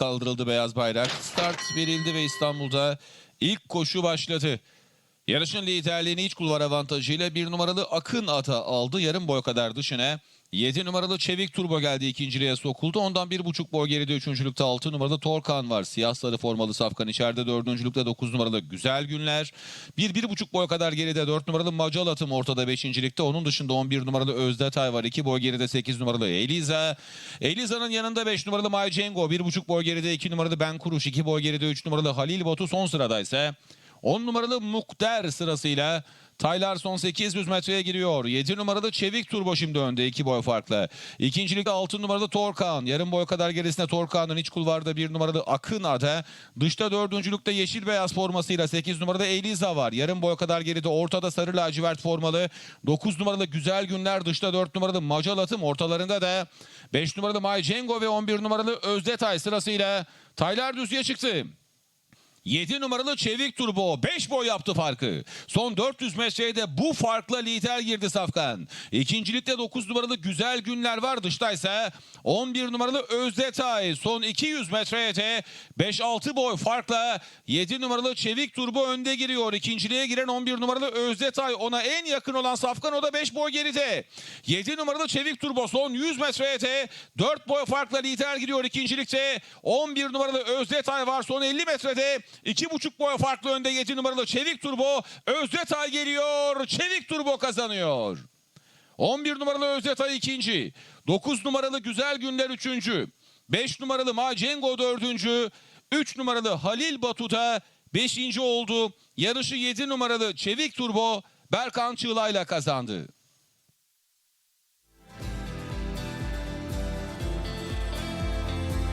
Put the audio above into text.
Kaldırıldı beyaz bayrak. Start verildi ve İstanbul'da ilk koşu başladı. Yarışın liderliğini iç kulvar avantajıyla bir numaralı Akın Ata aldı. Yarım boy kadar dışına. 7 numaralı Çevik Turbo geldi ikinciliğe sokuldu. Ondan bir buçuk boy geride üçüncülükte 6 numaralı Torkan var. Siyah sarı formalı Safkan içeride dördüncülükte 9 numaralı Güzel Günler. Bir, bir buçuk boy kadar geride 4 numaralı Macal Atım ortada beşincilikte. Onun dışında 11 numaralı Özdetay var. 2 boy geride 8 numaralı Eliza. Eliza'nın yanında 5 numaralı May Cengo. 1,5 boy geride 2 numaralı Ben Kuruş. 2 boy geride 3 numaralı Halil Batu son sıradaysa. 10 numaralı Mukder sırasıyla Taylar son 800 metreye giriyor. 7 numaralı Çevik Turbo şimdi önde 2 boy farklı. İkincilikte 6 numaralı Torkan. Yarım boy kadar gerisinde Torkan'ın iç kulvarda 1 numaralı Akın adı. Dışta dördüncülükte yeşil beyaz formasıyla 8 numaralı Eliza var. Yarım boy kadar geride ortada sarı lacivert formalı. 9 numaralı Güzel Günler dışta 4 numaralı Macal Atım ortalarında da 5 numaralı May Cengo ve 11 numaralı Özdetay sırasıyla Taylar düzlüğe çıktı. 7 numaralı Çevik Turbo 5 boy yaptı farkı. Son 400 metreye de bu farkla lider girdi Safkan. İkincilikte 9 numaralı Güzel Günler var dıştaysa 11 numaralı Özdetay son 200 metreye de 5-6 boy farkla 7 numaralı Çevik Turbo önde giriyor. İkinciliğe giren 11 numaralı Özdetay ona en yakın olan Safkan o da 5 boy geride. 7 numaralı Çevik Turbo son 100 metreye de 4 boy farkla lider giriyor ikincilikte. 11 numaralı Özdetay var son 50 metrede 2,5 boy farklı önde 7 numaralı Çevik Turbo. Özdetay geliyor. Çevik Turbo kazanıyor. 11 numaralı Özdetay ikinci. 9 numaralı Güzel Günler üçüncü. 5 numaralı Macengo dördüncü. 3 numaralı Halil Batuta beşinci oldu. Yarışı 7 numaralı Çevik Turbo Berkan Çığlay'la kazandı.